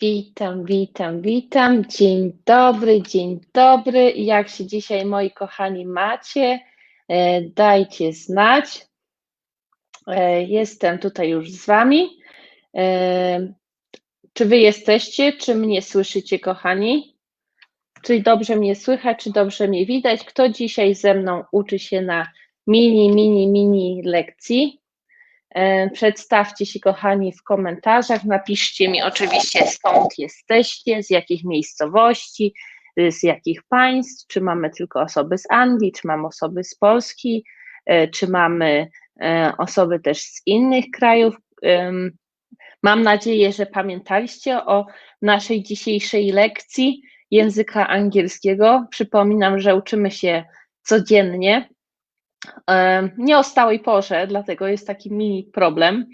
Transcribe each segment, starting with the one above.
Witam, witam, witam. Dzień dobry, dzień dobry. Jak się dzisiaj, moi kochani, macie? E, dajcie znać. E, jestem tutaj już z Wami. E, czy Wy jesteście? Czy mnie słyszycie, kochani? Czy dobrze mnie słychać, czy dobrze mnie widać? Kto dzisiaj ze mną uczy się na mini, mini, mini lekcji? E, przedstawcie się, kochani, w komentarzach. Napiszcie mi oczywiście, skąd jesteście, z jakich miejscowości, y, z jakich państw, czy mamy tylko osoby z Anglii, czy mamy osoby z Polski, e, czy mamy e, osoby też z innych krajów. Mam nadzieję, że pamiętaliście o naszej dzisiejszej lekcji języka angielskiego. Przypominam, że uczymy się codziennie nie o stałej porze, dlatego jest taki mini problem,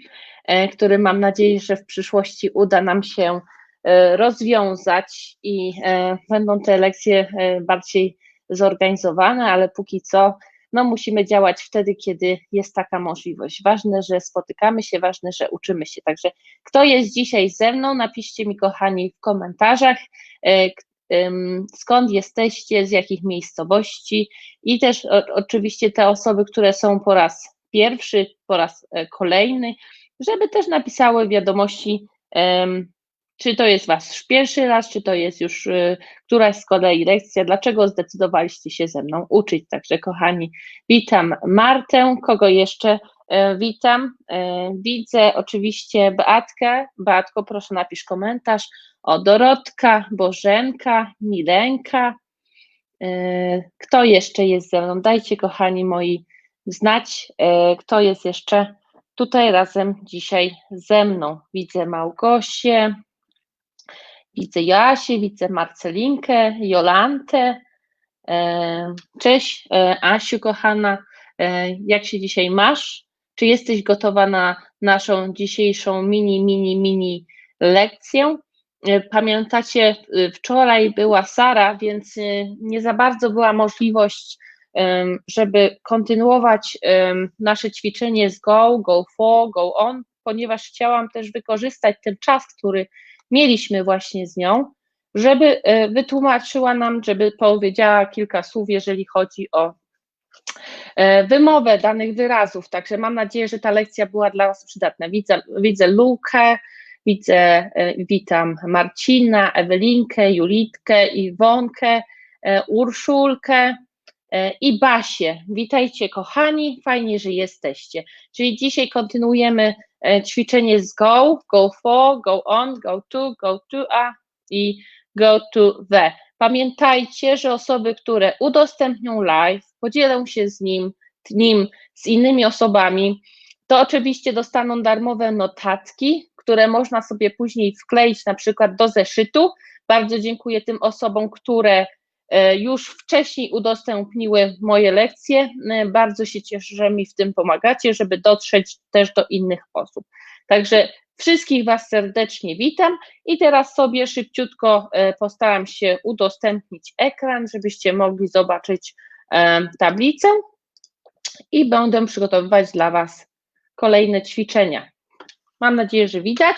e, który mam nadzieję, że w przyszłości uda nam się e, rozwiązać i e, będą te lekcje bardziej zorganizowane, ale póki co no musimy działać wtedy, kiedy jest taka możliwość. Ważne, że spotykamy się, ważne, że uczymy się. Także kto jest dzisiaj ze mną, napiszcie mi, kochani, w komentarzach, skąd jesteście, z jakich miejscowości i też oczywiście te osoby, które są po raz pierwszy, po raz e, kolejny, żeby też napisały wiadomości, czy to jest wasz pierwszy raz, czy to jest już y, któraś z kolei lekcja, dlaczego zdecydowaliście się ze mną uczyć. Także kochani, witam Martę, kogo jeszcze witam. E, widzę oczywiście Beatkę. Beatko, proszę napisz komentarz. O, Dorotka, Bożenka, Milenka. E, kto jeszcze jest ze mną? Dajcie, kochani moi, znać, e, kto jest jeszcze tutaj razem dzisiaj ze mną. Widzę Małgosię, widzę Jasię, widzę Marcelinkę, Jolantę. E, cześć, Asiu, kochana. Jak się dzisiaj masz? Czy jesteś gotowa na naszą dzisiejszą mini, mini, mini lekcję? E, pamiętacie, e, wczoraj była Sara, więc e, nie za bardzo była możliwość, żeby kontynuować nasze ćwiczenie z Go, Go For, Go On, ponieważ chciałam też wykorzystać ten czas, który mieliśmy właśnie z nią, żeby wytłumaczyła nam, żeby powiedziała kilka słów, jeżeli chodzi o wymowę danych wyrazów. Także mam nadzieję, że ta lekcja była dla Was przydatna. Widzę, widzę Lukę, Widzę, e, witam Marcina, Ewelinkę, Julitkę, Iwonkę, e, Urszulkę e, i Basię. Witajcie kochani, fajnie, że jesteście. Czyli dzisiaj kontynuujemy ćwiczenie z go, go for, go on, go to, go to a i go to the. Pamiętajcie, że osoby, które udostępnią live, podzielą się z nim, nim z innymi osobami, to oczywiście dostaną darmowe notatki, które można sobie później wkleić na przykład do zeszytu. Bardzo dziękuję tym osobom, które e, już wcześniej udostępniły moje lekcje. E, bardzo się cieszę, że mi w tym pomagacie, żeby dotrzeć też do innych osób. Także wszystkich Was serdecznie witam i teraz sobie szybciutko e, postaram się udostępnić ekran, żebyście mogli zobaczyć tablicę i będę przygotowywać dla Was kolejne ćwiczenia. Mam nadzieję, że widać.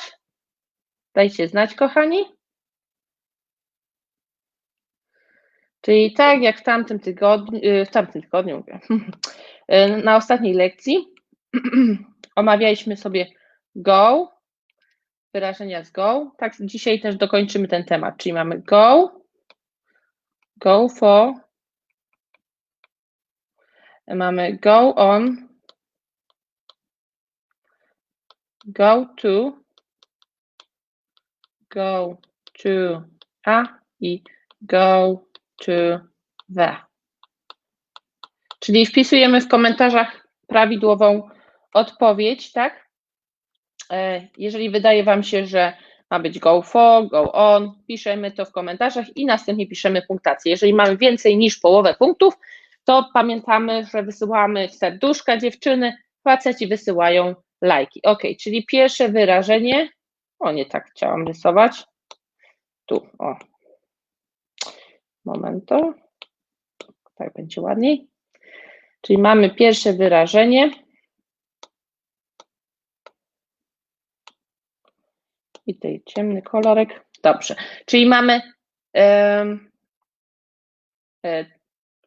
Dajcie znać, kochani. Czyli tak jak w tamtym tygodniu, y, w tamtym tygodniu mówię, na ostatniej lekcji omawialiśmy sobie go, wyrażenia z go. Tak, dzisiaj też dokończymy ten temat, czyli mamy go, go for, mamy go on, go to, go to a i go to the. Czyli wpisujemy w komentarzach prawidłową odpowiedź, tak? E, jeżeli wydaje Wam się, że ma być go for, go on, piszemy to w komentarzach i następnie piszemy punktację. Jeżeli mamy więcej niż połowę punktów, to pamiętamy, że wysyłamy serduszka dziewczyny, faceci wysyłają lajki. Ok, czyli pierwsze wyrażenie, o nie tak chciałam rysować, tu, o, momento, tak będzie ładniej, czyli mamy pierwsze wyrażenie i tutaj ciemny kolorek, Dobrze, czyli mamy e,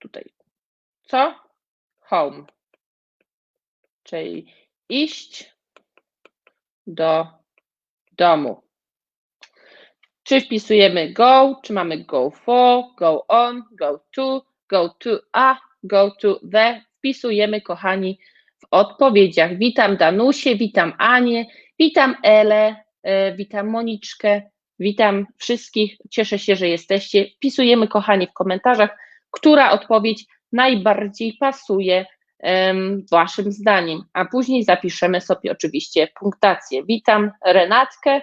tutaj co? Home, czyli iść do domu. Czy wpisujemy go, czy mamy go for, go on, go to, go to a, go to the. Wpisujemy, kochani, w odpowiedziach. Witam Danusię, witam Anię, witam Elę, e, witam Moniczkę, witam wszystkich. Cieszę się, że jesteście. Wpisujemy, kochani, w komentarzach, która odpowiedź najbardziej pasuje Waszym zdaniem, a później zapiszemy sobie oczywiście punktację. Witam Renatkę,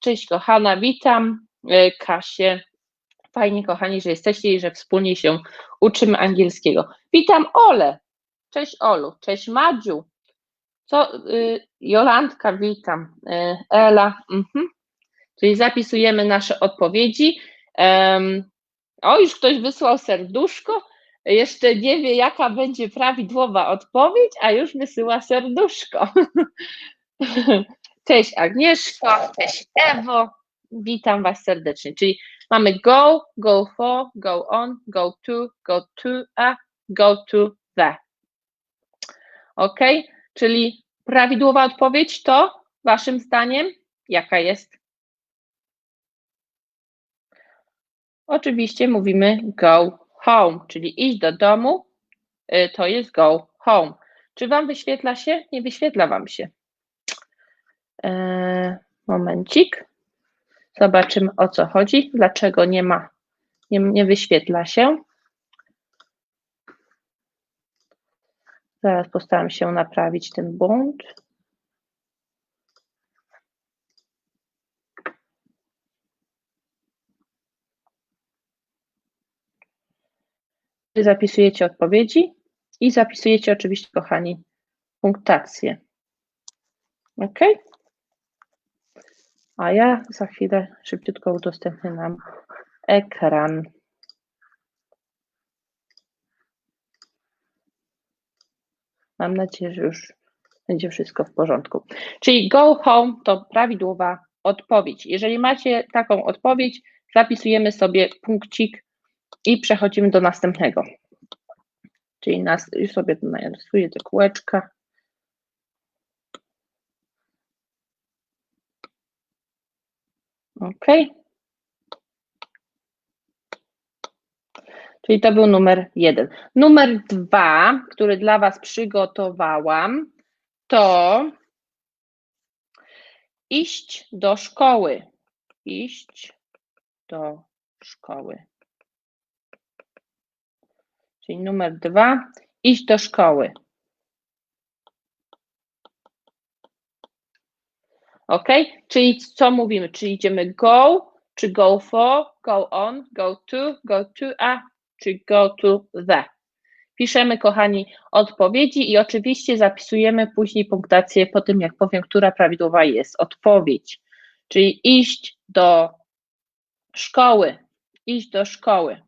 cześć kochana, witam e, Kasię. Fajnie, kochani, że jesteście i że wspólnie się uczymy angielskiego. Witam Ole. Cześć Olu, cześć Madziu. Co, y, Jolantka, witam. Y, Ela, mhm. czyli zapisujemy nasze odpowiedzi. Em, o, już ktoś wysłał serduszko. Jeszcze nie wie, jaka będzie prawidłowa odpowiedź, a już wysyła serduszko. Cześć Agnieszko, cześć Ewo. Witam Was serdecznie. Czyli mamy go, go for, go on, go to, go to a, go to the. Ok? Czyli prawidłowa odpowiedź to Waszym zdaniem jaka jest? Oczywiście mówimy go home, czyli iść do domu, y, to jest go home. Czy Wam wyświetla się? Nie wyświetla Wam się. Eee, momencik. Zobaczymy o co chodzi, dlaczego nie ma, nie, nie wyświetla się. Zaraz postaram się naprawić ten błąd. Zapisujecie odpowiedzi i zapisujecie oczywiście, kochani, punktację. OK? A ja za chwilę szybciutko udostępnię nam ekran. Mam nadzieję, że już będzie wszystko w porządku. Czyli go home to prawidłowa odpowiedź. Jeżeli macie taką odpowiedź, zapisujemy sobie punkcik i przechodzimy do następnego. Czyli nas, już sobie tu narysuję te kółeczka. OK. Czyli to był numer jeden. Numer dwa, który dla Was przygotowałam, to iść do szkoły. Iść do szkoły. Czyli numer dwa, iść do szkoły. Ok? Czyli co mówimy? Czy idziemy go, czy go for, go on, go to, go to a, czy go to the. Piszemy, kochani, odpowiedzi i oczywiście zapisujemy później punktację po tym, jak powiem, która prawidłowa jest odpowiedź. Czyli iść do szkoły, iść do szkoły.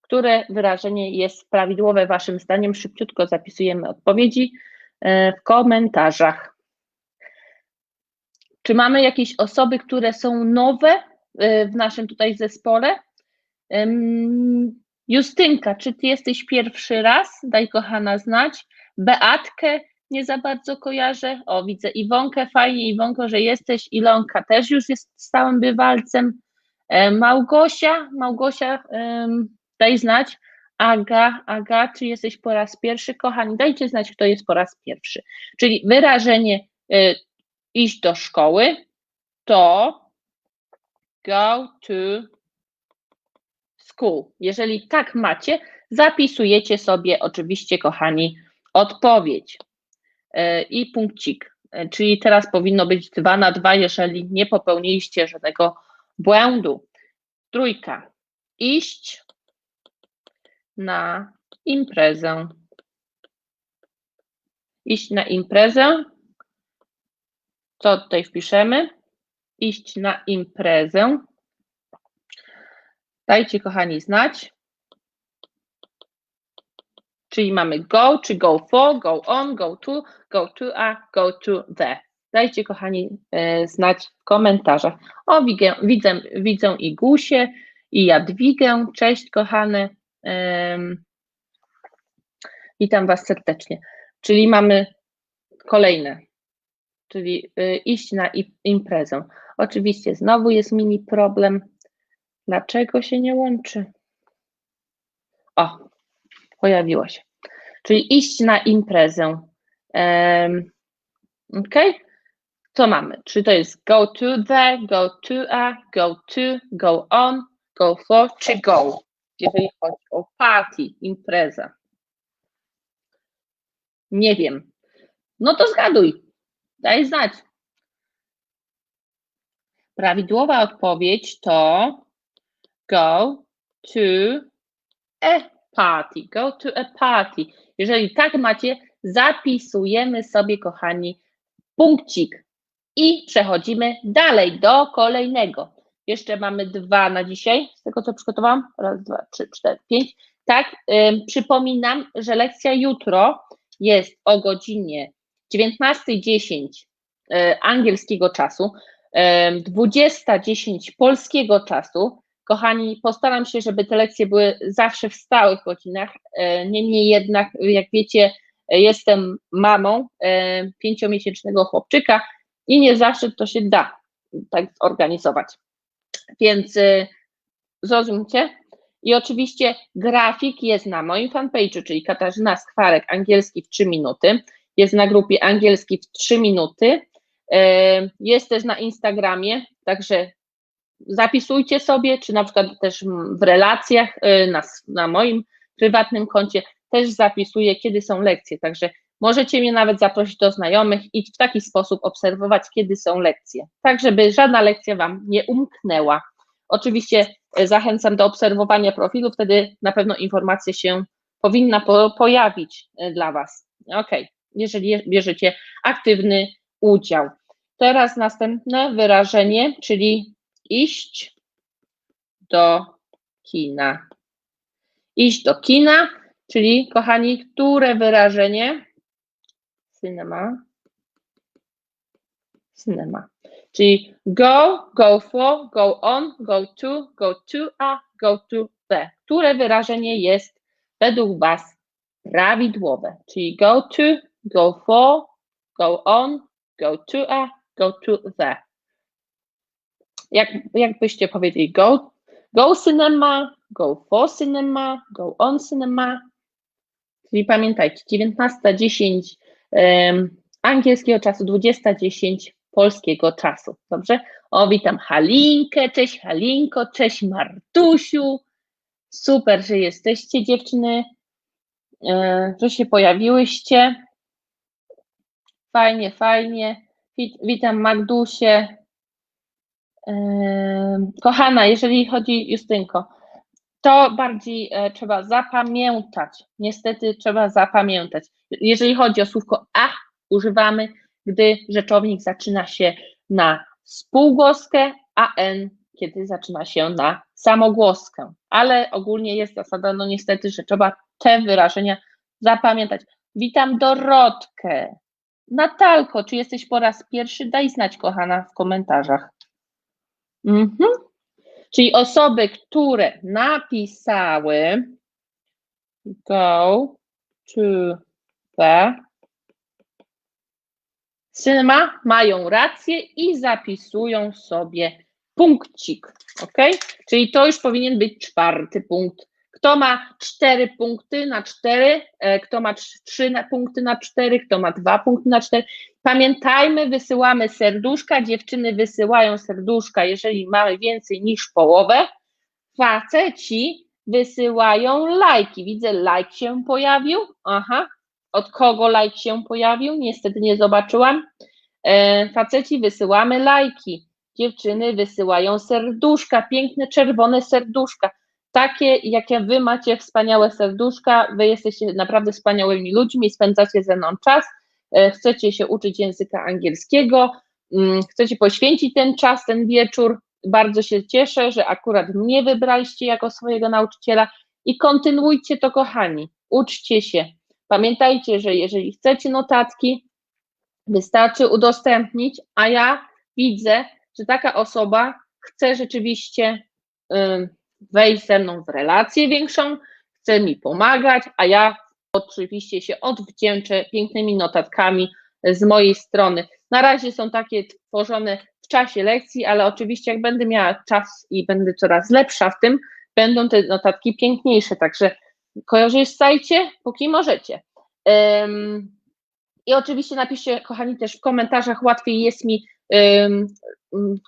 Które wyrażenie jest prawidłowe Waszym zdaniem? Szybciutko zapisujemy odpowiedzi e, w komentarzach. Czy mamy jakieś osoby, które są nowe e, w naszym tutaj zespole? Justynka, czy ty jesteś pierwszy raz? Daj kochana znać. Beatkę nie za bardzo kojarzę. O, widzę Iwonkę, fajnie Iwonko, że jesteś. Ilonka też już jest stałym bywalcem. E, Małgosia, Małgosia, daj znać. Aga, Aga, czy jesteś po raz pierwszy? Kochani, dajcie znać, kto jest po raz pierwszy. Czyli wyrażenie y, iść do szkoły to go to school. Jeżeli tak macie, zapisujecie sobie oczywiście, kochani, odpowiedź yy, i punkcik. Yy, czyli teraz powinno być 2 na 2, jeżeli nie popełniliście żadnego błędu. Trójka. Iść na imprezę. Iść na imprezę. Co tutaj wpiszemy? Iść na imprezę. Dajcie, kochani, znać. Czyli mamy go, czy go for, go on, go to, go to a, go to the. Dajcie, kochani, e, znać w komentarzach. O, widzę, widzę, widzę i Gusię, i Jadwigę. Cześć, kochane. Witam Was serdecznie. Czyli mamy kolejne, czyli y, iść na imprezę. Oczywiście znowu jest mini problem. Dlaczego się nie łączy? O, pojawiło się. Czyli iść na imprezę. Um, ok? Co mamy? Czy to jest go to the, go to a, go to, go on, go for, czy go? Jeżeli chodzi o party, impreza. Nie wiem. No to zgaduj. Daj znać. Prawidłowa odpowiedź to go to a party. Go to a party. Jeżeli tak macie, zapisujemy sobie, kochani, punkcik i przechodzimy dalej do kolejnego. Jeszcze mamy dwa na dzisiaj, z tego co przygotowałam. Raz, dwa, trzy, cztery, pięć. Tak, przypominam, że lekcja jutro jest o godzinie 19.10 yy, angielskiego czasu, yy, 20.10 polskiego czasu. Kochani, postaram się, żeby te lekcje były zawsze w stałych godzinach. E, niemniej jednak, jak wiecie, jestem mamą e, pięciomiesięcznego chłopczyka i nie zawsze to się da tak zorganizować. Więc e, zrozumcie. I oczywiście grafik jest na moim fanpage'u, czyli Katarzyna Skwarek, angielski w 3 minuty. Jest na grupie angielski w 3 minuty. Jest też na Instagramie, także zapisujcie sobie, czy na przykład też w relacjach y, na, na moim prywatnym koncie też zapisuję, kiedy są lekcje, także możecie mnie nawet zaprosić do znajomych i w taki sposób obserwować, kiedy są lekcje, tak żeby żadna lekcja Wam nie umknęła. Oczywiście y, zachęcam do obserwowania profilu, wtedy na pewno informacja się powinna po, pojawić y, dla Was. Ok, jeżeli bierzecie aktywny udział. Teraz następne wyrażenie, czyli iść do kina. Iść do kina, czyli kochani, które wyrażenie? Cinema. Cinema. Czyli go, go for, go on, go to, go to a, go to the. Które wyrażenie jest według Was prawidłowe? Czyli go to, go for, go on, go to a, go to the jak, jak byście powiedzieli go, go cinema, go for cinema, go on cinema. Czyli pamiętajcie, 19.10 um, angielskiego czasu, 20.10 polskiego czasu. Dobrze? O, witam Halinkę, cześć Halinko, cześć Martusiu. Super, że jesteście dziewczyny, e, że się pojawiłyście. Fajnie, fajnie. Witam Magdusie, Kochana, jeżeli chodzi, Justynko, to bardziej e, trzeba zapamiętać. Niestety trzeba zapamiętać. Jeżeli chodzi o słówko a, używamy, gdy rzeczownik zaczyna się na spółgłoskę, a n, kiedy zaczyna się na samogłoskę. Ale ogólnie jest zasada, no niestety, że trzeba te wyrażenia zapamiętać. Witam Dorotkę. Natalko, czy jesteś po raz pierwszy? Daj znać, kochana, w komentarzach. Mhm. Czyli osoby, które napisały go to the cinema mają rację i zapisują sobie punkcik. Ok? Czyli to już powinien być czwarty punkt. Kto ma cztery punkty na cztery, e, kto ma trzy punkty na cztery, kto ma dwa punkty na cztery. Pamiętajmy, wysyłamy serduszka, dziewczyny wysyłają serduszka, jeżeli mamy więcej niż połowę. Faceci wysyłają lajki. Widzę, like się pojawił. Aha, od kogo like się pojawił? Niestety nie zobaczyłam. E, faceci wysyłamy lajki. Dziewczyny wysyłają serduszka, piękne czerwone serduszka. Takie, jakie wy macie wspaniałe serduszka, wy jesteście naprawdę wspaniałymi ludźmi, spędzacie ze mną czas E, chcecie się uczyć języka angielskiego, mm, chcecie poświęcić ten czas, ten wieczór. Bardzo się cieszę, że akurat mnie wybraliście jako swojego nauczyciela i kontynuujcie to, kochani. Uczcie się. Pamiętajcie, że jeżeli chcecie notatki, Wystarczy udostępnić, a ja widzę, że taka osoba chce rzeczywiście wejść ze mną w relację większą, chce mi pomagać, a ja oczywiście się odwdzięczę pięknymi notatkami z mojej strony. Na razie są takie tworzone w czasie lekcji, ale oczywiście jak będę miała czas i będę coraz lepsza w tym, będą te notatki piękniejsze, także korzystajcie, póki możecie. I oczywiście napiszcie, kochani, też w komentarzach, łatwiej jest mi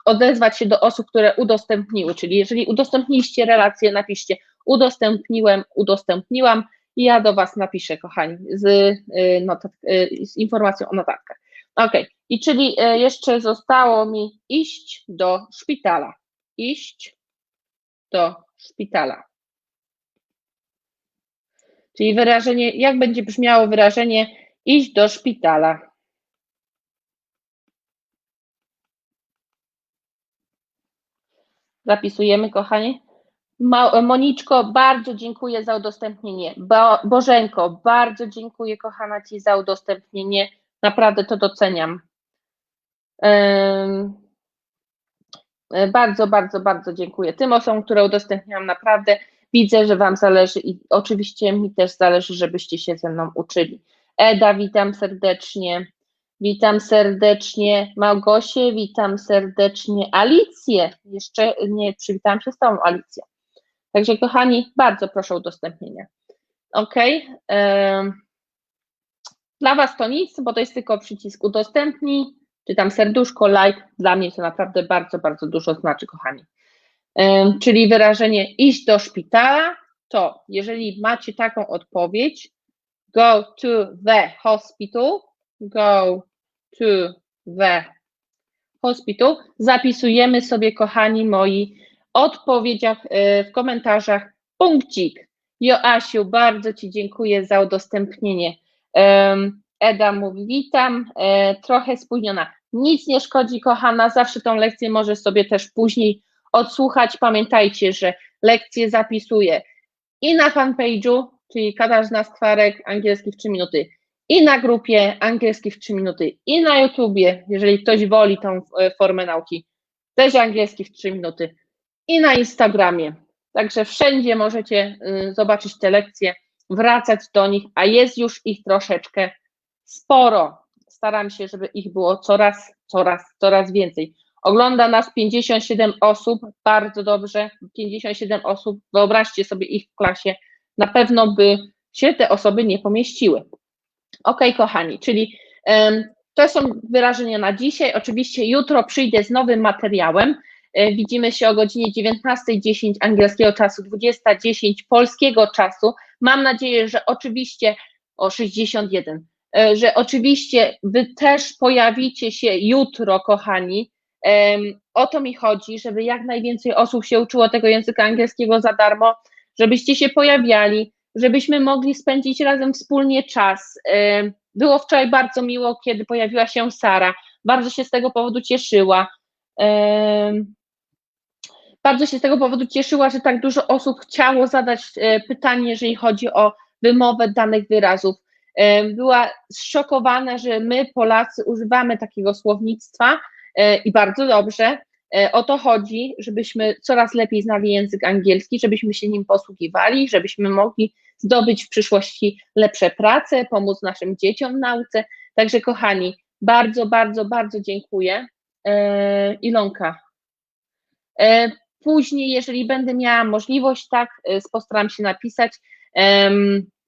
odezwać się do osób, które udostępniły, czyli jeżeli udostępniliście relację, napiszcie udostępniłem, udostępniłam i ja do Was napiszę, kochani, z, y, y, z informacją o notatkach. Ok, i czyli y, jeszcze zostało mi iść do szpitala. Iść do szpitala. Czyli wyrażenie, jak będzie brzmiało wyrażenie iść do szpitala? Zapisujemy, kochani. Moniczko, bardzo dziękuję za udostępnienie. Bo, Bożenko, bardzo dziękuję, kochana Ci, za udostępnienie. Naprawdę to doceniam. Bardzo, bardzo, bardzo dziękuję tym osobom, które udostępniam. Naprawdę widzę, że Wam zależy i oczywiście mi też zależy, żebyście się ze mną uczyli. Eda, witam serdecznie. Witam serdecznie Małgosię, witam serdecznie Alicję. Jeszcze nie przywitałam się z Tobą, Alicja. Także kochani, bardzo proszę o udostępnienie. Ok. Dla Was to nic, bo to jest tylko przycisk udostępnij, czy tam serduszko, like. Dla mnie to naprawdę bardzo, bardzo dużo znaczy, kochani. Czyli wyrażenie iść do szpitala, to jeżeli macie taką odpowiedź, go to the hospital, go to the hospital, zapisujemy sobie, kochani moi, odpowiedziach, e, w komentarzach punkcik. Joasiu, bardzo Ci dziękuję za udostępnienie. Eda mówi, witam, e, trochę spóźniona. Nic nie szkodzi, kochana, zawsze tą lekcję możesz sobie też później odsłuchać. Pamiętajcie, że lekcję zapisuję i na fanpage'u, czyli Katarzyna Skwarek, angielski w 3 minuty, i na grupie angielski w 3 minuty, i na YouTubie, jeżeli ktoś woli tą e, formę nauki, też angielski w 3 minuty i na Instagramie. Także wszędzie możecie y, zobaczyć te lekcje, wracać do nich, a jest już ich troszeczkę sporo. Staram się, żeby ich było coraz, coraz, coraz więcej. Ogląda nas 57 osób, bardzo dobrze. 57 osób, wyobraźcie sobie ich w klasie, na pewno by się te osoby nie pomieściły. Ok, kochani, czyli to są wyrażenia na dzisiaj. Oczywiście jutro przyjdę z nowym materiałem. E, widzimy się o godzinie 19.10 angielskiego czasu, 20.10 polskiego czasu. Mam nadzieję, że oczywiście o 61, e, że oczywiście Wy też pojawicie się jutro, kochani. O to mi chodzi, żeby jak najwięcej osób się uczyło tego języka angielskiego za darmo, żebyście się pojawiali, żebyśmy mogli spędzić razem wspólnie czas. Było wczoraj bardzo miło, kiedy pojawiła się Sara. Bardzo się z tego powodu cieszyła. Bardzo się z tego powodu cieszyła, że tak dużo osób chciało zadać e, pytanie, jeżeli chodzi o wymowę danych wyrazów. Była zszokowana, że my, Polacy, używamy takiego słownictwa i bardzo dobrze. O to chodzi, żebyśmy coraz lepiej znali język angielski, żebyśmy się nim posługiwali, żebyśmy mogli zdobyć w przyszłości lepsze prace, pomóc naszym dzieciom w nauce. Także, kochani, bardzo, bardzo, bardzo dziękuję. Ilonka. Później, jeżeli będę miała możliwość, tak, postaram się napisać.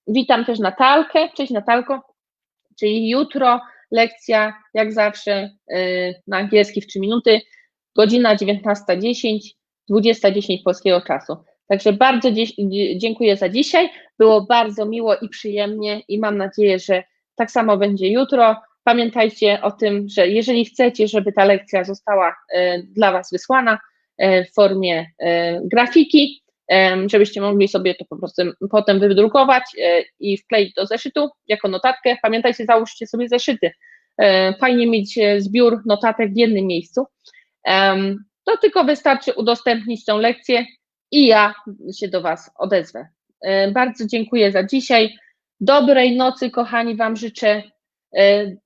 Witam też Natalkę. Cześć Natalko. Czyli jutro lekcja, jak zawsze, na angielski w 3 minuty, godzina 19.10, 20.10 polskiego czasu. Także bardzo dziękuję za dzisiaj. Było bardzo miło i przyjemnie i mam nadzieję, że tak samo będzie jutro. Pamiętajcie o tym, że jeżeli chcecie, żeby ta lekcja została y, dla Was wysłana, E, w formie e, grafiki, e, żebyście mogli sobie to po prostu potem wydrukować i wkleić do zeszytu jako notatkę. Pamiętajcie, załóżcie sobie zeszyty. Fajnie mieć zbiór notatek w jednym miejscu. To tylko wystarczy udostępnić tą lekcję i ja się do Was odezwę. Bardzo dziękuję za dzisiaj. Dobrej nocy, kochani, Wam życzę.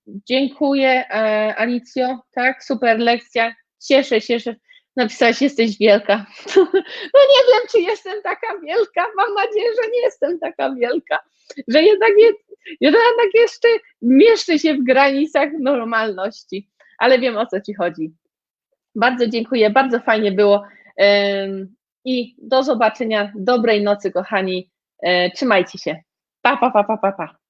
Dziękuję Alicjo, tak, super lekcja, cieszę się, że napisałaś, jesteś wielka. No nie wiem, czy jestem taka wielka, mam nadzieję, że nie jestem taka wielka, że jednak, je, jednak jeszcze mieszczę się w granicach normalności, ale wiem o co Ci chodzi. Bardzo dziękuję, bardzo fajnie było. I do zobaczenia, dobrej nocy kochani, e, trzymajcie się, pa, pa, pa, pa, pa, pa.